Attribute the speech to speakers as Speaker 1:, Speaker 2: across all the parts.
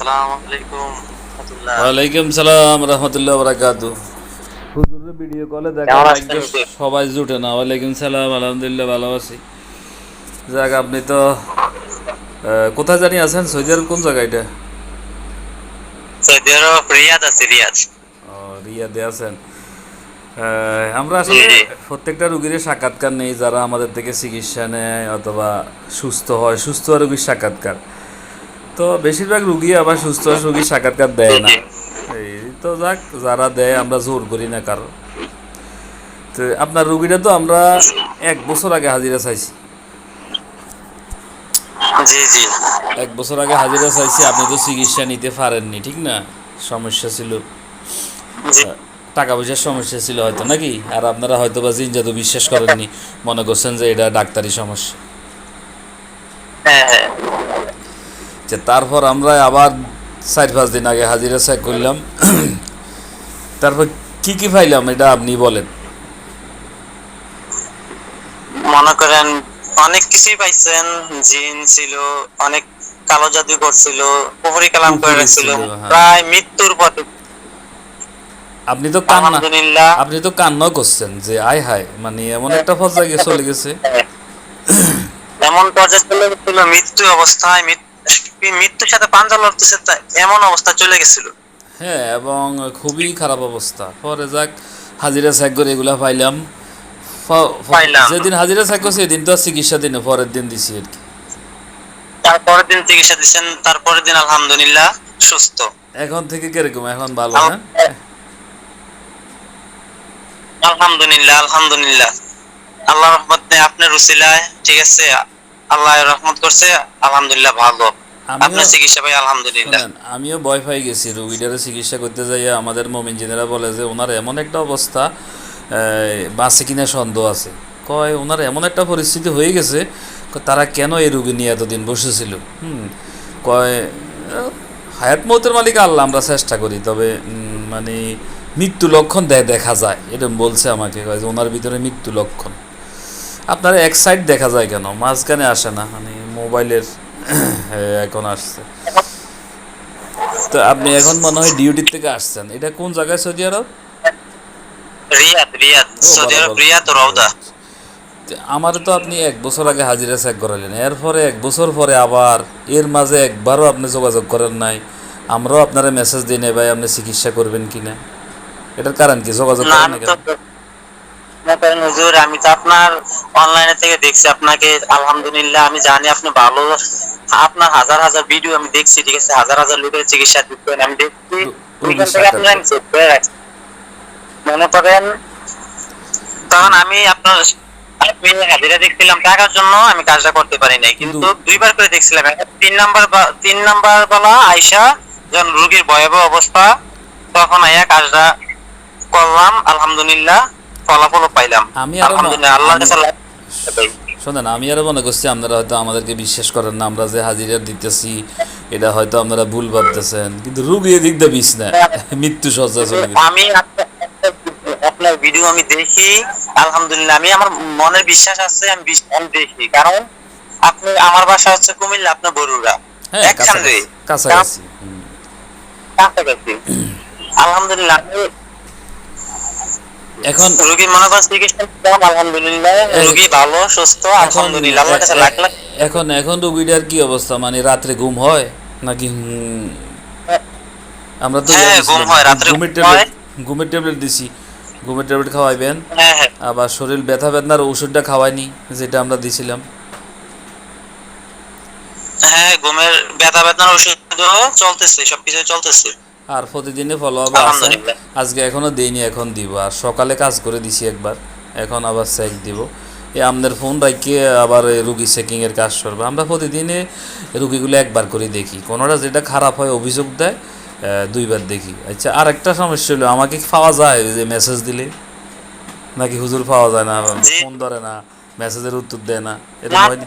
Speaker 1: আসসালামু আলাইকুম।
Speaker 2: ওয়ালাইকুম সালাম রহমতুল্লাহ বরাকাতু হুজুরের ভিডিও কলে দেখা
Speaker 1: কেমন
Speaker 2: যায়
Speaker 1: আছেন?
Speaker 2: যে
Speaker 1: হুজুর?
Speaker 2: সবাই জুটে না। ওয়ালাইকুম সালাম আলহামদুলিল্লাহ ভালো আছি। যাক আপনি তো কোথায় জানি আছেন? সৌদি আরব কোন জায়গা এটা?
Speaker 1: সৌদি আরব রিয়াদ আছে রিয়াদ।
Speaker 2: ও রিয়াদে আছেন। আমরা আসলে প্রত্যেকটা রুগীর সাক্ষাৎকার নেই যারা আমাদের থেকে চিকিৎসা নেয় অথবা সুস্থ হয়। সুস্থ রুগীর সাক্ষাৎকার। তো বেশিরভাগ রুগী আবার সুস্থ রুগীর সাক্ষাৎকার দেয় না। এই তো যাক যারা দেয় আমরা জোর করি না কারও। তো আপনার রুগীটা তো আমরা এক বছর আগে হাজিরা চাইছি।
Speaker 1: জি জি।
Speaker 2: এক বছর আগে হাজিরা চাইছি আপনি তো চিকিৎসা নিতে পারেননি ঠিক না? সমস্যা ছিল। টাকা পয়সার সমস্যা ছিল হয়তো নাকি? আর আপনারা হয়তো বা জিনজাদু বিশ্বাস করেননি। মনে করছেন যে এটা ডাক্তারি সমস্যা।
Speaker 1: হ্যাঁ হ্যাঁ।
Speaker 2: যে তারপর আমরা আবার চার পাঁচ দিন আগে হাজিরা চেক করলাম। তারপর কি কি পাইলাম এটা আপনি বলেন।
Speaker 1: মনে করেন অনেক কিছুই পাইছেন জিন ছিল অনেক কালো জাদু করছিল কালাম করে রাখছিল
Speaker 2: হ্যাঁ।
Speaker 1: প্রায় মৃত্যুর পথে।
Speaker 2: আপনি তো কান্না আপনি তো কান্নাও করছেন যে আয় হায় মানে এমন একটা পর্যায়ে চলে গেছে।
Speaker 1: এমন পর্যায়ে চলে গেছিল মৃত্যু অবস্থায় মৃত- মৃত্যুর সাথে পাঞ্জা লড়তেছে এমন অবস্থা চলে গেছিল।
Speaker 2: হ্যাঁ এবং খুবই খারাপ অবস্থা। পরে যাক হাজিরা চেক করে এগুলা পাইলাম। যেদিন হাজিরা করছি সেদিন তো চিকিৎসা দিনে পরের দিন দিছি আর কি।
Speaker 1: তারপরের দিন চিকিৎসা দিচ্ছেন তারপরের দিন আলহামদুলিল্লাহ সুস্থ।
Speaker 2: এখন থেকে কীরকম? এখন ভালো
Speaker 1: আল-
Speaker 2: হ্যাঁ?
Speaker 1: আলহামদুলিল্লাহ আলহামদুলিল্লাহ। আল্লাহ রহমতে আপনার রুসিলায় ঠিক আছে? আল্লাহ রহমত করছে আলহামদুলিল্লাহ ভালো।
Speaker 2: আমিও-
Speaker 1: আপনার চিকিৎসা ভাই আলহামদুলিল্লাহ।
Speaker 2: আমিও ভয় পাই গেছি রোগীটারে চিকিৎসা করতে যাইয়া আমাদের মমিন জিনেরা বলে যে ওনার এমন একটা অবস্থা বাঁচে কিনা সন্দেহ আছে। কয় ওনার এমন একটা পরিস্থিতি হয়ে গেছে তারা কেন এই রুগী নিয়ে এতদিন বসেছিল? হুম কয় হায়াত মৌতের মালিক আল্লাহ আমরা চেষ্টা করি তবে মানে মৃত্যু লক্ষণ দেয় দেখা যায়। এরকম বলছে আমাকে কয় যে ওনার ভিতরে মৃত্যু লক্ষণ। আপনার এক সাইড দেখা যায় কেন? মাঝখানে আসে না মানে মোবাইলের এখন আসছে। তো আপনি এখন মনে হয় ডিউটির থেকে আসছেন। এটা কোন জায়গায়? Saudi Arab?
Speaker 1: Riyadh Riyadh. Saudi Arab Riyadh Rawda.
Speaker 2: আমার তো আপনি এক বছর আগে হাজিরা চেক করালেন। এরপরে এক বছর পরে আবার এর মাঝে একবারও আপনি যোগাযোগ করেন নাই। আমরাও আপনারা মেসেজ দিই নাই ভাই আপনি চিকিৎসা করবেন কিনা? এটার কারণ কি? যোগাযোগ করেন
Speaker 1: করেন হুজুর আমি তো আপনার অনলাইনে থেকে দেখছি আপনাকে আলহামদুলিল্লাহ আমি জানি আপনি ভালো। আপনার হাজার হাজার ভিডিও আমি দেখছি ঠিক আছে? হাজার হাজার লোকের চিকিৎসা দিচ্ছেন আমি দেখছি। ওইখান থেকে আপনার আমি check করে রাখছি। মনে করেন তখন আমি আপনার আপনি হাজিরা দেখছিলাম টাকার জন্য আমি কাজটা করতে পারি নাই। কিন্তু
Speaker 2: কিন্তু-
Speaker 1: দুইবার করে দেখছিলাম। তিন নাম্বার তিন নাম্বার বলা আইসা যখন রোগীর ভয়াবহ অবস্থা তখন আইয়া কাজটা করলাম আলহামদুলিল্লাহ। ফলাফলও পাইলাম।
Speaker 2: আমি
Speaker 1: আল্লাহ
Speaker 2: শোনেন আমি আরও মনে করছি আপনারা হয়তো আমাদেরকে বিশ্বাস করেন না আমরা যে হাজিরা দিতেছি এটা হয়তো আপনারা ভুল ভাবতেছেন কিন্তু রুগী এদিক দিয়ে বিষ না মৃত্যু সজ্জা চলে
Speaker 1: আমি আপনার- ভিডিও আমি দেখি আলহামদুলিল্লাহ আমি আমার মনের বিশ্বাস আছে আমি দেখি কারণ আপনি আমার বাসা হচ্ছে কুমিল্লা আপনার বরুড়া।
Speaker 2: হ্যাঁ কাছাকাছি কাছাকাছি।
Speaker 1: আলহামদুলিল্লাহ
Speaker 2: এখন
Speaker 1: চিকিৎসা আলহামদুলিল্লাহ। রোগী ভালো সুস্থ আলহামদুলিল্লাহ। আল্লাহর কাছে লাখ লাখ
Speaker 2: এখন এখন রুগীটার কি অবস্থা? মানে রাত্রে ঘুম হয় নাকি আমরা তো
Speaker 1: হ্যাঁ, ঘুম হয়, রাত্রে
Speaker 2: ঘুমের ট্যাবলেট ঘুমের ট্যাবলেট দিছি। ঘুমের ট্যাবলেট খাওয়াইবেন।
Speaker 1: হ্যাঁ হ্যাঁ।
Speaker 2: আবার শরীর ব্যথা বেদনার ওষুধটা খাওয়াইনি যেটা আমরা দিছিলাম।
Speaker 1: হ্যাঁ ঘুমের ব্যথা বেদনার ওষুধ চলতেছে সবকিছু চলতেছে।
Speaker 2: আর প্রতিদিনে ফলো আপ আছে আজকে এখনও দেইনি এখন দিব। আর সকালে কাজ করে দিছি একবার। এখন আবার চেক দিব। এই আমাদের ফোন রাখিয়ে আবার রুগী চেকিং এর কাজ করব। আমরা প্রতিদিনে রুগীগুলো একবার করে দেখি। কোনোটা যেটা খারাপ হয় অভিযোগ দেয় দুইবার দেখি। আচ্ছা আর একটা সমস্যা হলো আমাকে কি পাওয়া যায় যে মেসেজ দিলে? নাকি হুজুর পাওয়া যায় না ফোন ধরে না মেসেজের উত্তর দেয় না? এরকম
Speaker 1: না।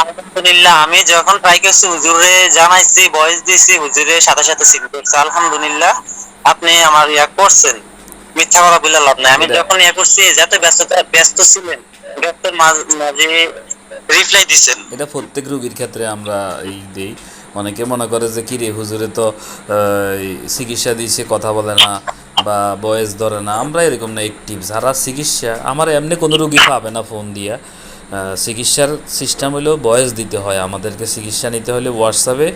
Speaker 1: আলহামদুলিল্লাহ আমি যখন ট্রাই করছি হুজুরে জানাইছি ভয়েস হুজুরে সাথে সাথে করছে। আলহামদুলিল্লাহ আপনি আমার ইয়া করছেন। মিথ্যা কথা বলে লাভ নাই। আমি যখন ইয়া করছি যাতে ব্যস্ততা ব্যস্ত ছিলেন ব্যস্ত মাঝ- রিপ্লাই দিছেন।
Speaker 2: এটা প্রত্যেক রোগীর ক্ষেত্রে আমরা এই দেই। অনেকে মনে করে যে কিরে হুজুরে তো চিকিৎসা দিয়েছে কথা বলে না বা বয়স ধরে না। আমরা এরকম না অ্যাক্টিভ যারা চিকিৎসা আমার এমনি কোনো রুগী পাবে না ফোন দিয়া। চিকিৎসার সিস্টেম হলেও বয়স দিতে হয়। আমাদেরকে চিকিৎসা নিতে হলে হোয়াটসঅ্যাপে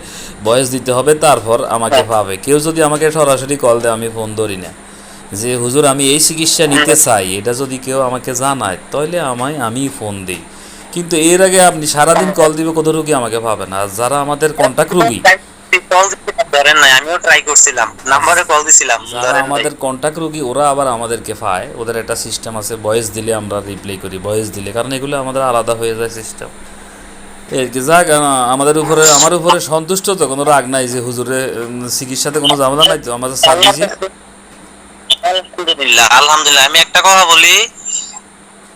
Speaker 2: বয়স দিতে হবে তারপর আমাকে পাবে কেউ যদি আমাকে সরাসরি কল দেয় আমি ফোন ধরি না। যে হুজুর আমি এই চিকিৎসা নিতে চাই এটা যদি কেউ আমাকে জানায় তাহলে আমায় আমি ফোন দিই। কিন্তু এর আগে আপনি সারাদিন কল দিবে কত রুগী আমাকে পাবে না? আর যারা আমাদের কন্ট্যাক্ট রুগী
Speaker 1: ট্রাই করছিলাম নাম্বারে কল দিছিলাম
Speaker 2: যারা আমাদের কন্ট্যাক্ট রুগী ওরা আবার আমাদেরকে পায়। ওদের একটা সিস্টেম আছে ভয়েস দিলে আমরা রিপ্লাই করি ভয়েস দিলে কারণ এগুলো আমাদের আলাদা হয়ে যায় সিস্টেম যাক আমাদের উপরে আমার উপরে সন্তুষ্ট তো কোনো রাগ নাই যে হুজুরে চিকিৎসাতে কোনো ঝামেলা নাই তো আমাদের সার্ভিসে।
Speaker 1: আলহামদুলিল্লাহ আলহামদুলিল্লাহ আমি একটা কথা বলি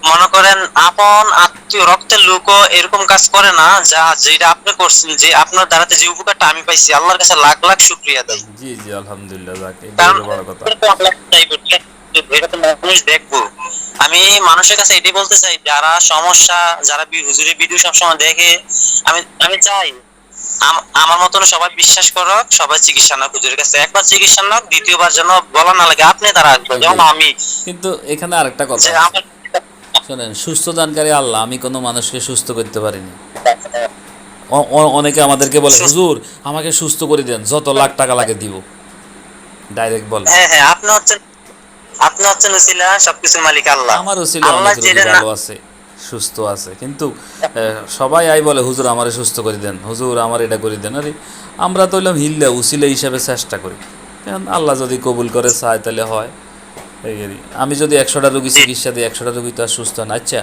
Speaker 1: মনে করেন আপন আত্মীয় রক্তের লোকও এরকম কাজ করে না যা যেটা আপনি করছেন যে আপনার দ্বারাতে যে উপকারটা আমি পাইছি আল্লাহর কাছে লাখ লাখ শুক্রিয়া দেয়
Speaker 2: জি জি আলহামদুলিল্লাহ যাক এটা বড় কথা।
Speaker 1: এটা তো মানুষ দেখব। আমি মানুষের কাছে এটাই বলতে চাই যারা সমস্যা যারা হুজুরের ভিডিও সবসময় দেখে আমি আমি চাই আম- আমার মতন সবাই বিশ্বাস করক সবাই চিকিৎসা নাক হুজুরের কাছে। একবার চিকিৎসা নাক দ্বিতীয়বার যেন বলা না লাগে আপনি তারা আসবেন যেমন আমি।
Speaker 2: কিন্তু এখানে আরেকটা কথা শোনেন সুস্থ দানকারী আল্লাহ আমি কোনো মানুষকে সুস্থ করতে পারিনি। অনেকে আমাদেরকে বলে হুজুর আমাকে সুস্থ করে দেন যত লাখ টাকা লাগে দিব। ডাইরেক্ট বলে।
Speaker 1: হ্যাঁ হ্যাঁ আপনি হচ্ছেন আপনি হচ্ছেন উসিলা সবকিছুর মালিক আল্লাহ।
Speaker 2: অনেক ভালো আছে সুস্থ আছে কিন্তু সবাই আই বলে হুজুর আমারে সুস্থ করে দেন হুজুর আমার এটা করে দেন। আরে আমরা তো হইলাম হিল্লা উসিলা হিসাবে চেষ্টা করি। আল্লাহ যদি কবুল করে চায় তাহলে হয়। আমি যদি একশোটা রুগী চিকিৎসা দিই, একশোটা রুগী তো আর সুস্থ না। আচ্ছা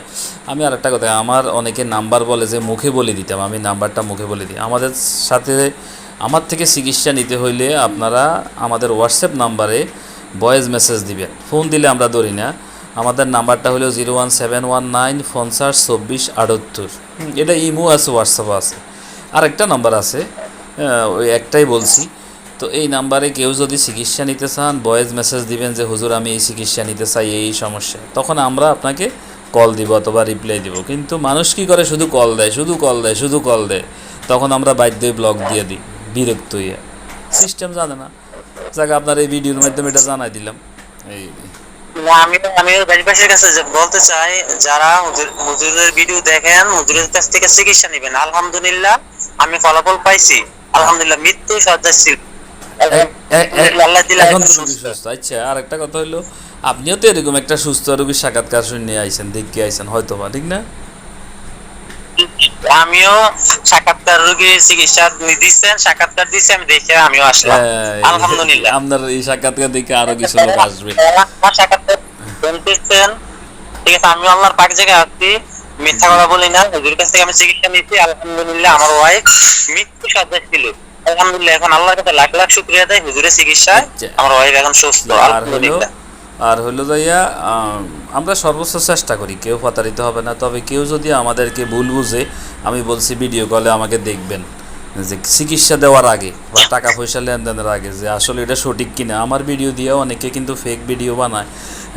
Speaker 2: আমি আর একটা কথা, আমার অনেকে নাম্বার বলে যে মুখে বলে দিতাম, আমি নাম্বারটা মুখে বলে দিই। আমাদের সাথে, আমার থেকে চিকিৎসা নিতে হইলে আপনারা আমাদের হোয়াটসঅ্যাপ নাম্বারে ভয়েস মেসেজ দিবেন। ফোন দিলে আমরা ধরি না। আমাদের নাম্বারটা হলো zero one seven one nine পঞ্চাশ চব্বিশ আটাত্তর। এটা ইমো আছে হোয়াটসঅ্যাপ আছে। আর একটা নাম্বার আছে ওই একটাই বলছি। তো এই নাম্বারে কেউ যদি চিকিৎসা নিতে চান ভয়েস মেসেজ দিবেন যে, হুজুর, আমি এই চিকিৎসা নিতে চাই, এই সমস্যা। তখন আমরা আপনাকে কল দিব অথবা রিপ্লাই দিব। কিন্তু মানুষ কি করে? শুধু কল দেয়, শুধু কল দেয়, শুধু কল দেয়। তখন আমরা বাধ্যই ব্লক দিয়ে দিই, বিরক্ত হইয়া। সিস্টেম জানে না। যাক, আপনার এই ভিডিওর মাধ্যমে এটা জানাই দিলাম। এই
Speaker 1: আমি আমি কাছে বলতে চাই, যারা হুজুর- ভিডিও দেখেন, হুজুরের কাছ থেকে চিকিৎসা নেবেন, আলহামদুলিল্লাহ, আমি ফলাফল পাইছি। আলহামদুলিল্লাহ, মৃত্যু সজ্জা
Speaker 2: এখন সুস্থ। আচ্ছা আর একটা কথা হলো আপনিও তো এরকম একটা সুস্থ রোগীর সাক্ষাৎকার শুনে আইছেন দেখে আইছেন হয়তো বা ঠিক না?
Speaker 1: আমিও সাক্ষাৎকার রোগীর চিকিৎসা দিচ্ছেন সাক্ষাৎকার দিচ্ছে আমি দেখে আমিও আসলাম।
Speaker 2: এই-
Speaker 1: আলহামদুলিল্লাহ।
Speaker 2: আপনার এই সাক্ষাৎকার দেখে আরও কিছু লোক আসবে।
Speaker 1: আমার সাক্ষাৎকার শুনতেছেন ঠিক আছে আমি আল্লাহর পাক জায়গায় আসছি মিথ্যা কথা বলি না হুজুরের কাছ থেকে আমি চিকিৎসা নিচ্ছি আলহামদুলিল্লাহ আমার ওয়াইফ মৃত্যু সজ্জা ছিল। আলহামদুলিল্লাহ এখন আল্লাহর কাছে লাখ লাখ শুক্রিয়া দেয় হুজুরের চিকিৎসায়
Speaker 2: আচ্ছা।
Speaker 1: আমার ওয়াইফ এখন সুস্থ আলহামদুলিল্লাহ।
Speaker 2: আর হলো যাইয়া আম, আমরা সর্বোচ্চ চেষ্টা করি কেউ প্রতারিত হবে না। তবে কেউ যদি আমাদেরকে ভুল বুঝে আমি বলছি ভিডিও কলে আমাকে দেখবেন যে চিকিৎসা দেওয়ার আগে বা টাকা পয়সা লেনদেনের আগে যে আসলে এটা সঠিক কিনা। আমার ভিডিও দিয়ে অনেকে কিন্তু ফেক ভিডিও বানায়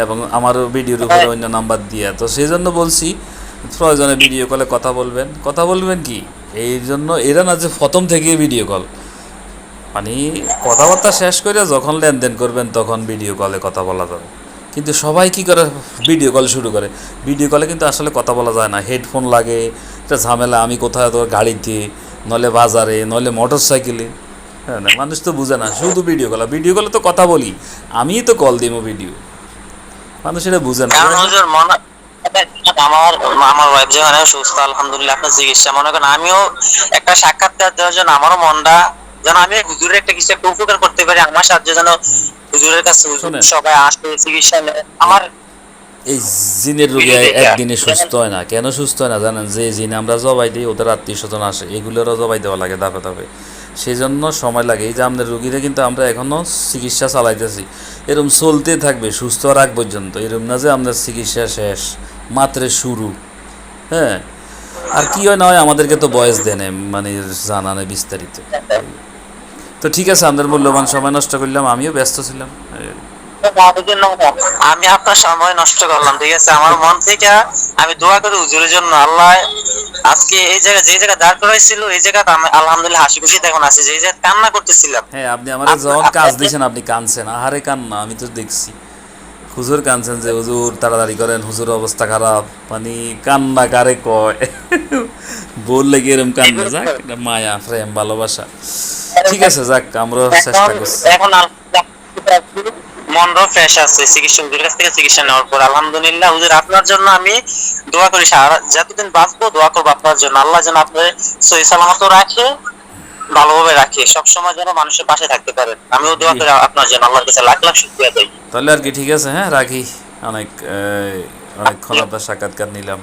Speaker 2: এবং আমার ভিডিওর উপরে অন্য নাম্বার দিয়ে। তো সেই জন্য বলছি প্রয়োজনে ভিডিও কলে কথা বলবেন। কথা বলবেন কি? এই জন্য এরা না যে প্রথম থেকেই ভিডিও কল মানে কথাবার্তা শেষ করে যখন লেনদেন করবেন, তখন ভিডিও কলে কথা বলা যাবে। কিন্তু সবাই কি করে ভিডিও কল শুরু করে? ভিডিও কলে কিন্তু আসলে কথা বলা যায় না। হেডফোন লাগে এটা ঝামেলা, আমি কোথায় তো গাড়িতে নলে বাজারে নলে মোটর সাইকেলে হ্যাঁ না, মানুষ তো বুঝে না, শুধু ভিডিও কল ভিডিও কলে তো কথা বলি, আমিই তো কল দিব ভিডিও মানুষ এটা বুঝে না।
Speaker 1: মনে আমার আমার ওয়াইফ যেখানে সুস্থ, আলহামদুলিল্লাহ, আপনার চিকিৎসা। মনে করেন, আমিও একটা সাক্ষাৎকার দেওয়ার জন্য আমারও মনটা যেন আমি হুজুরের একটা কিছু একটা উপকার করতে পারি আমার সাহায্য যেন হুজুরের কাছে সবাই আসে চিকিৎসা নেয়। আমার
Speaker 2: এই জিনের রোগী একদিনে সুস্থ হয় না। কেন সুস্থ হয় না? জানেন যে জিন আমরা জবাই দিই ওদের আত্মীয় স্বজন আসে এগুলোরও জবাই দেওয়া লাগে ধাপে ধাপে। সেই জন্য সময় লাগে। এই যে আমাদের রুগীরা কিন্তু আমরা এখনও চিকিৎসা চালাইতেছি। এরম চলতে থাকবে সুস্থ আগ পর্যন্ত। এরম না যে আমাদের চিকিৎসা শেষ মাত্র শুরু। হ্যাঁ? আর কি হয় না হয় আমাদেরকে তো বয়স দেনে মানে জানানে বিস্তারিত। তো ঠিক আছে আমাদের মূল্যবান সময় নষ্ট করলাম আমিও ব্যস্ত ছিলাম।
Speaker 1: আমি আপনার সময় নষ্ট করলাম ঠিক আছে? আমার মন থেকে আমি দোয়া করি হুজুরের জন্য আল্লাহ আজকে এই জায়গা যে জায়গা দাঁড় করাইছিল এই জায়গাটা আমি আলহামদুলিল্লাহ হাসি খুশি দেখুন আছি যে জায়গা কান্না করতেছিলাম।
Speaker 2: হ্যাঁ আপনি আমার যখন কাজ দিয়েছেন আপনি কানছেন আহারে কান্না আমি তো দেখছি। হুজুর কানছেন যে হুজুর তাড়াতাড়ি করেন হুজুর অবস্থা খারাপ। মানে কান্না কারে কয়? বললে কি এরকম কান্না? যাক এটা মায়া প্রেম ভালোবাসা। ঠিক আছে যাক আমরা চেষ্টা করছি।
Speaker 1: এখন মনটাও ফ্রেশ আছে চিকিৎসা হুজুরের কাছ থেকে চিকিৎসা নেওয়ার পর আলহামদুলিল্লাহ হুজুর আপনার জন্য আমি দোয়া করি যতদিন বাঁচবো দোয়া করব আপনার জন্য। আল্লাহ যেন আপনার সহি সালামত রাখে ভালোভাবে রাখে। সবসময় যেন মানুষের পাশে থাকতে পারেন আমিও দোয়া করি আপনার জন্য। আল্লাহর কাছে লাখ লাখ শুকরিয়া দেই
Speaker 2: তাহলে আর কি ঠিক আছে হ্যাঁ রাখি। অনেক অনেকক্ষণ আপনার সাক্ষাৎকার নিলাম।